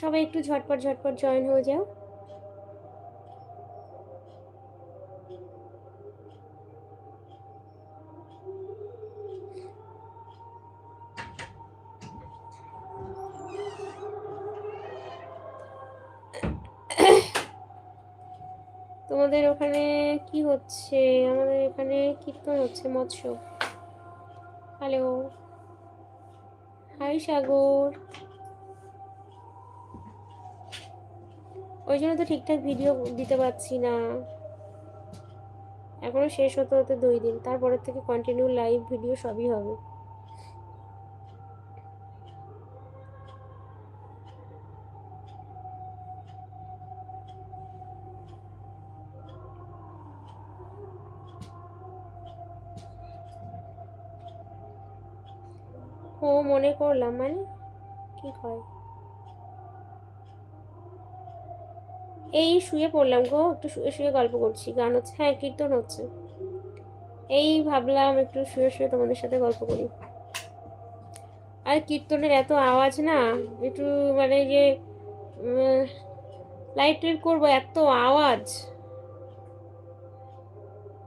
সবাই একটু ঝটপট ঝটপট জয়েন হয়ে যাও। তোমাদের ওখানে কি হচ্ছে? আমাদের এখানে কীর্তন হচ্ছে, মৎস্য। Hello hi Sagar. ওই জন্য তো ঠিকঠাক ভিডিও দিতে পারছি না। এখনও শেষ হতে হতে দুই দিন, তারপরের থেকে কন্টিনিউ লাইভ ভিডিও সবই হবে। ও মনে করলাম মানে কি হয় এই শুয়ে পড়লাম গো, একটু শুয়ে শুয়ে গল্প করছি, গান হচ্ছে হ্যাঁ কীর্তন হচ্ছে। এই ভাবলাম একটু শুয়ে শুয়ে তোমাদের সাথে গল্প করি। আর কীর্তনের এত আওয়াজ না, একটু মানে যে লাইট টাইট করব, এত আওয়াজ।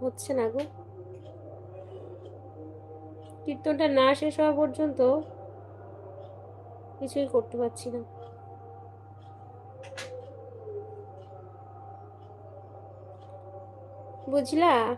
হচ্ছে না গো। কীর্তনটা না শেষ হওয়া পর্যন্ত কিছুই করতে পারছি না। বুঝলা?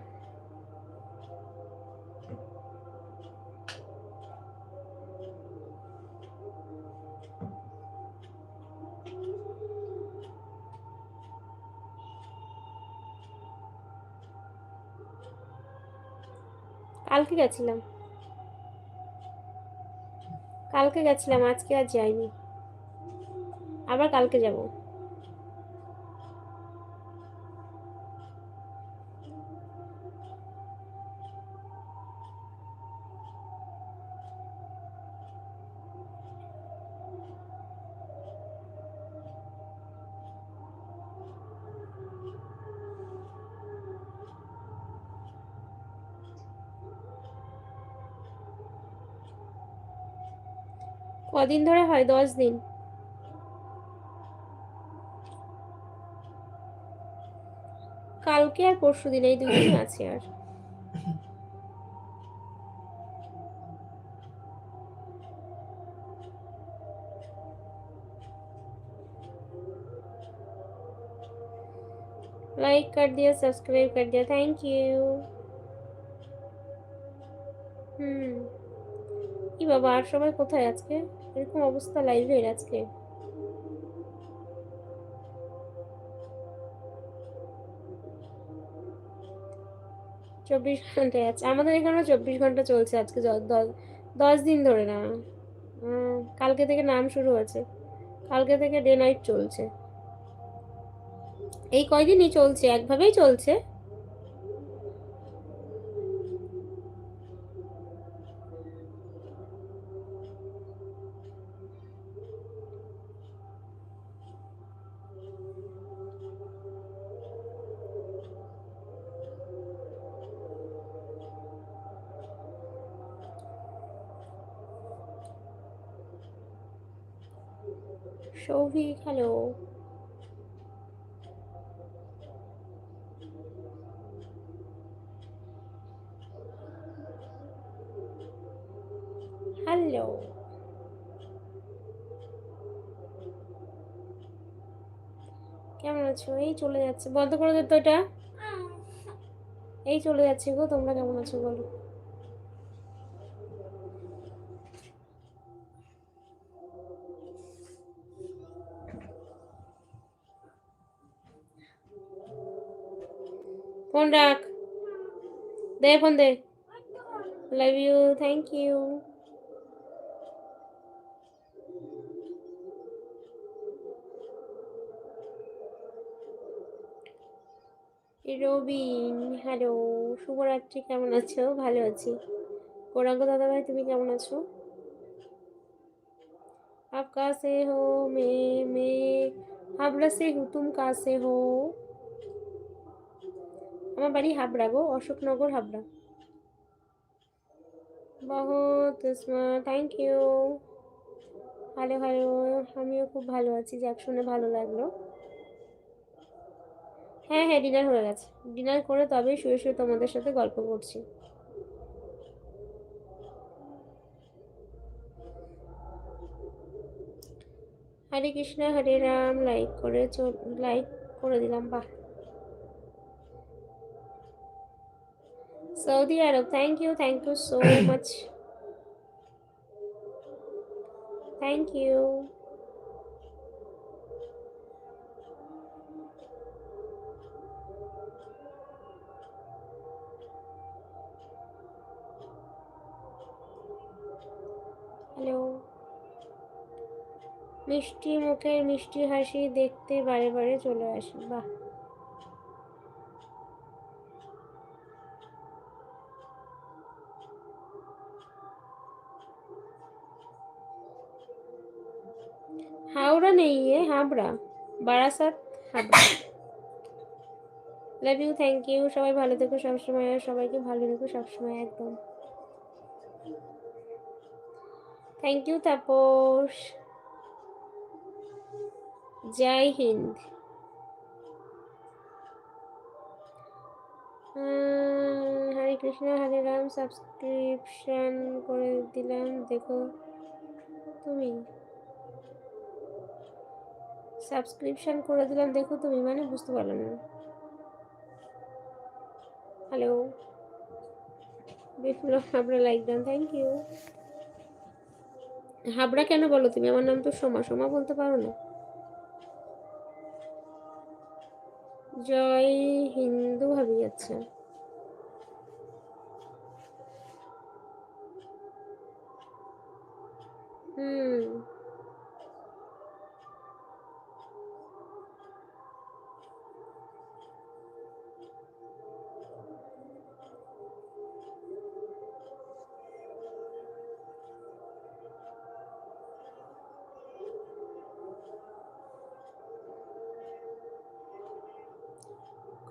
কালকে গেছিলাম। কালকে গেছিলাম আজকে আর যাইনি। আবার কালকে যাব। কদিন ধরে হয় দশ দিন কালকে আর পরশু দিন এই দুই দিন আছে আর लाइक कर दिया सब्सक्राइब कर दिया थैंक यू হুম কি বাবা আর সবাই কোথায় আজকে এরকম অবস্থা লাইভের আজকে? চব্বিশ ঘন্টায় আছে। আমাদের এখানেও চব্বিশ ঘণ্টা চলছে আজকে দশ দিন ধরে না। কালকে থেকে নাম শুরু হয়েছে। কালকে থেকে ডে নাইট চলছে। এই কয়দিনই চলছে? একভাবেই চলছে। সৌভিক হ্যালো হ্যালো কেমন আছো? এই চলে যাচ্ছে। বন্ধ করে দে এটা। এই চলে যাচ্ছে গো, তোমরা কেমন আছো বলো। ফোন রাখ দে phone they love you thank you Robin hello শুভরাত্রি কেমন আছো ভালো আছি গৌরাঙ্গ দাদাভাই তুমি কেমন আছো आप कहाँ से हो मैं मैं हावड़ा से हूँ तुम कहाँ से हो আমার বাড়ি হাবড়া গো, অশোকনগর হাবড়া। বহুত থ্যাংক ইউ ভালো ভালো আমিও খুব ভালো আছি, যাক শুনে ভালো লাগল। হ্যাঁ হ্যাঁ ডিনার হয়ে গেছে। ডিনার করে তবেই শুয়ে শুয়ে তোমাদের সাথে গল্প করছি। হরে কৃষ্ণ, হরে রাম লাইক করে লাইক করে দিলাম, বাহ। Saudi Arab thank you thank you so much thank you hello মিষ্টি মুখের মিষ্টি হাসি দেখতে বারে বারে চলে আসে। বাহ। হাওড়া নেই এ Habra Barasat Habra love you thank you সবাই ভালো থেকো সবসময় আর সবাইকে ভালো রেখো সবসময় একদম thank you Tapas Jai Hind Hare Krishna Hare Ram subscription করে দিলাম দেখো তুমি সাবস্ক্রিপশন করে দিলাম। দেখো তুমি মানে বুঝতে পারলাম না। Hello Biplab Habra like done thank you Habra কেন বলো তুমি? আমার নাম তো সোমা। সোমা বলতে পারো না? জয় হিন্দু ভাবি আচ্ছা। হুম।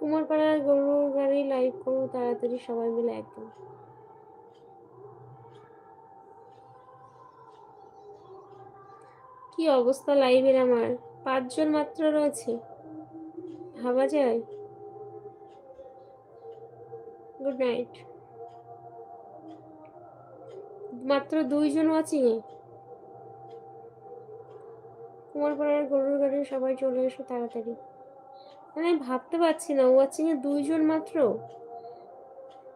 কুমারপাড়ার গরুর গাড়ি লাইভ করো, তাড়াতাড়ি সবাই মিলে একদম। কি অবস্থা লাইভের আমার? পাঁচজন মাত্র রয়েছে। ভাবা যায়? গুড নাইট মাত্র দুইজন ওয়াচিং এ। কুমারপাড়ার গরুর গাড়ি সবাই চলে এসো তাড়াতাড়ি। মানে আমি ভাবতে পারছি না ওয়াচিং এ দুইজন মাত্র?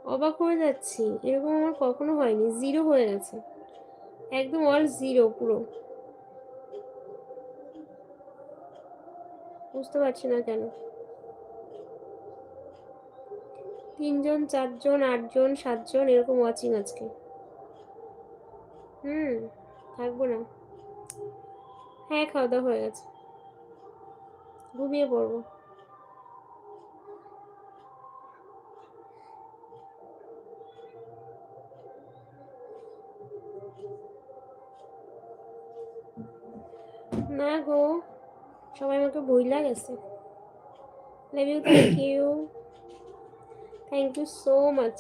অবাক হয়ে যাচ্ছি, এরকম আমার কখনো হয়নি জিরো হয়ে গেছে। একদম অল জিরো পুরো। বুঝতে পারছি না কেন। তিনজন, চারজন, আটজন, সাতজন, এরকম ওয়াচিং আজকে। হুম, থাকব না। হ্যাঁ খাওয়া দাওয়া হয়ে গেছে। ঘুমিয়ে পড়ব। না গো। সবাই আমাকে বই গেছে। Love you thank you thank you so much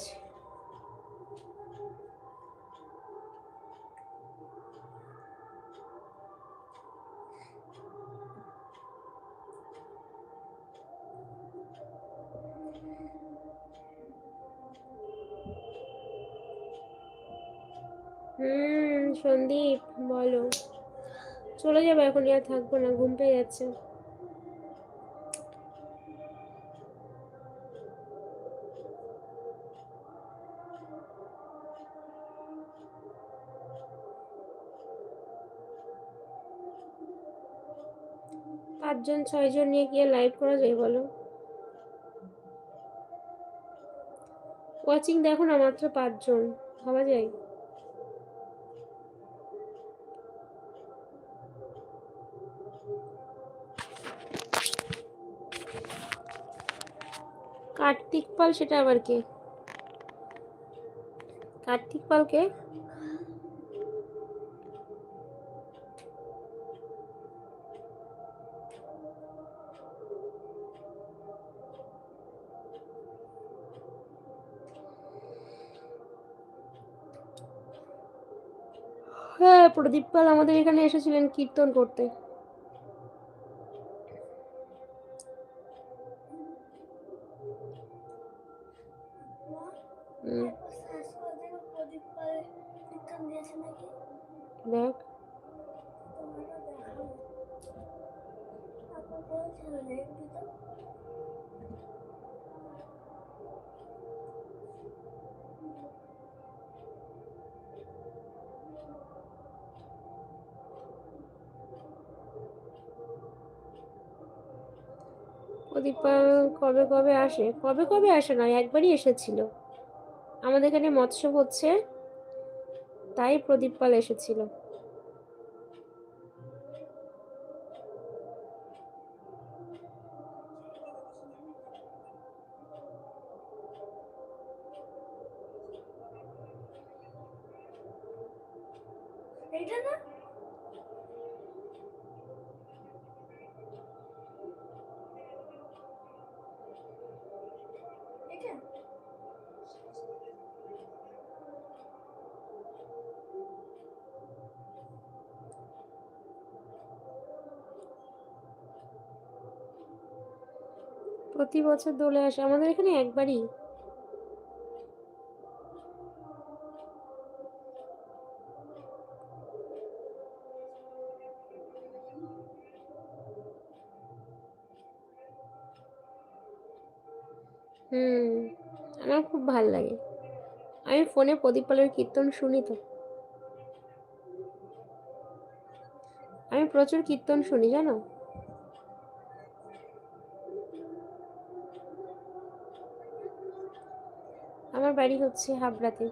চলে যাব এখন, আর থাকব না, ঘুম পেয়ে যাচ্ছে। পাঁচজন, ছয়জন নিয়ে গিয়ে লাইভ করা যায় বলো? ওয়াচিং দেখো না মাত্র পাঁচজন, ভাবা যায়? পাল সেটা আবার কে? কার্তিক পাল কে? হ্যাঁ প্রদীপ পাল আমাদের এখানে এসেছিলেন কীর্তন করতে। প্রদীপ পাল কবে কবে আসে? কবে কবে আসে না একবারই এসেছিল। আমাদের এখানে মৎস্য হচ্ছে, তাই প্রদীপ পাল এসেছিল। এটা না? প্রতি বছর দোলে আসে। আমাদের এখানে একবারই। হুম, আমার খুব ভালো লাগে। আমি ফোনে প্রদীপ পালের কীর্তন শুনি তো। আমি প্রচুর কীর্তন শুনি, জানো? বাড়ি হচ্ছে হাবড়াতে।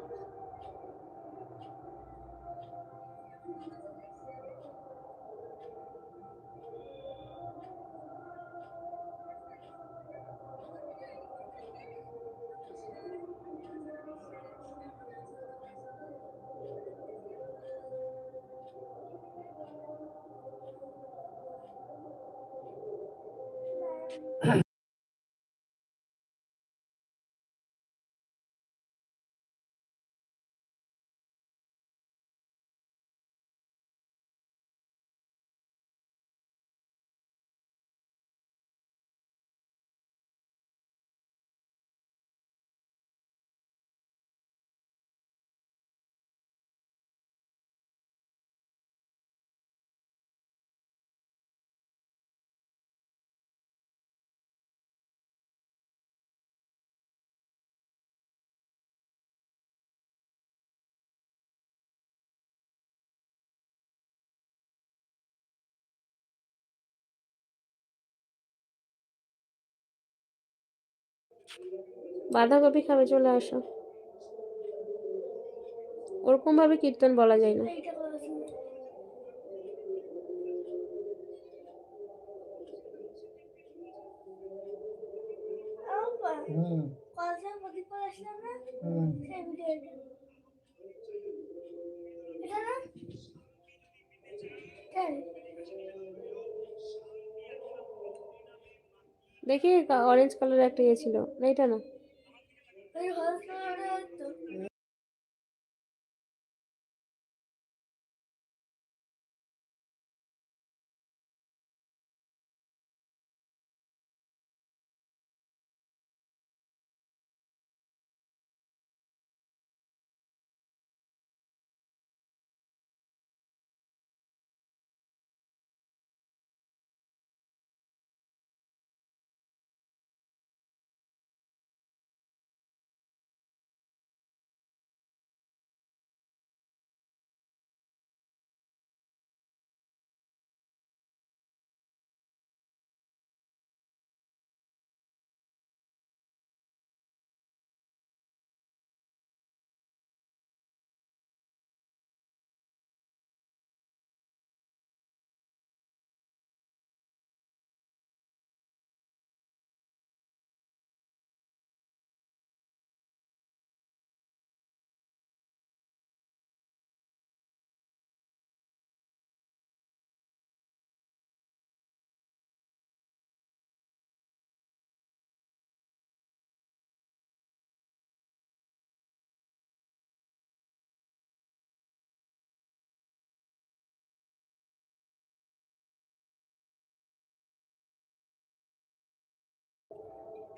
বাঁধাকপি খাবে চলে আসো। ওরকম ভাবে কীর্তন বলা যায় না। এইটা দেখি অরেঞ্জ কালারের একটা ইয়ে ছিল। এটা না?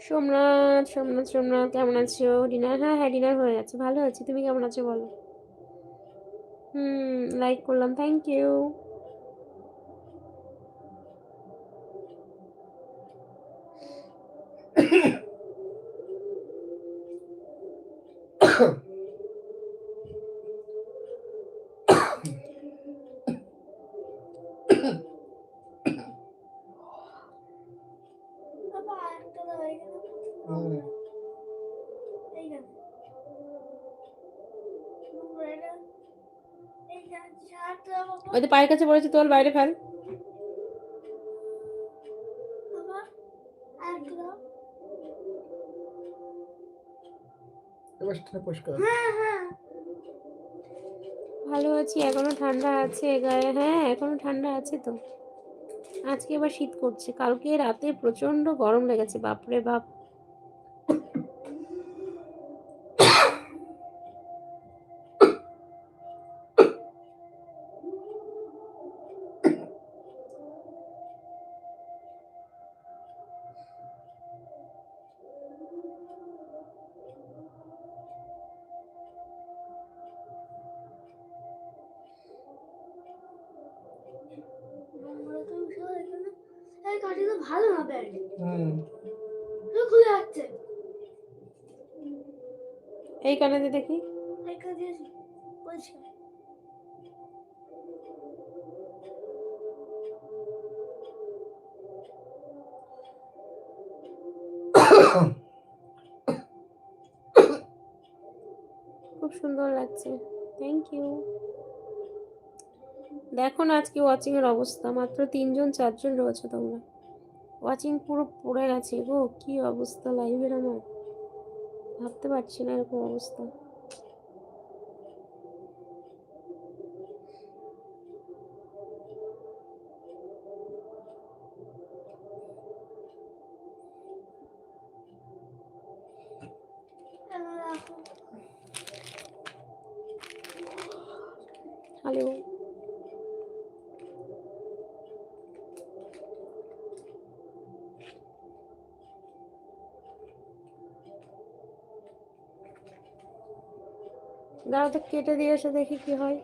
সোমনাথ সোমনাথ সোমনাথ, কেমন আছো? ডিনার হ্যাঁ হ্যাঁ ডিনার হয়ে গেছে। ভালো আছি। তুমি কেমন আছো বলো? হুম লাইক করলাম। থ্যাংক ইউ বাবা ওই তো পায়ের কাছে পড়েছে তোর বাইরে ফেল ভালো আছি এখনও ঠান্ডা আছে গায়ে হ্যাঁ এখনও ঠান্ডা আছে তো। আজকে আবার শীত করছে কালকে রাতে প্রচণ্ড গরম লেগেছে বাপরে বাপ। এই দেখি। একটা দিয়েছি পরিষ্কার খুব সুন্দর লাগছে। থ্যাংক ইউ দেখো না আজকে ওয়াচিং এর অবস্থা। মাত্র তিনজন চারজন রয়েছে তোমরা। ওয়াচিং পুরো পড়ে গেছে গো। কি অবস্থা লাইভের আমার। ভাবতে পারছি না এরকম অবস্থা। দাঁড়াও তো কেটে দিয়ে এসে দেখি কি হয়।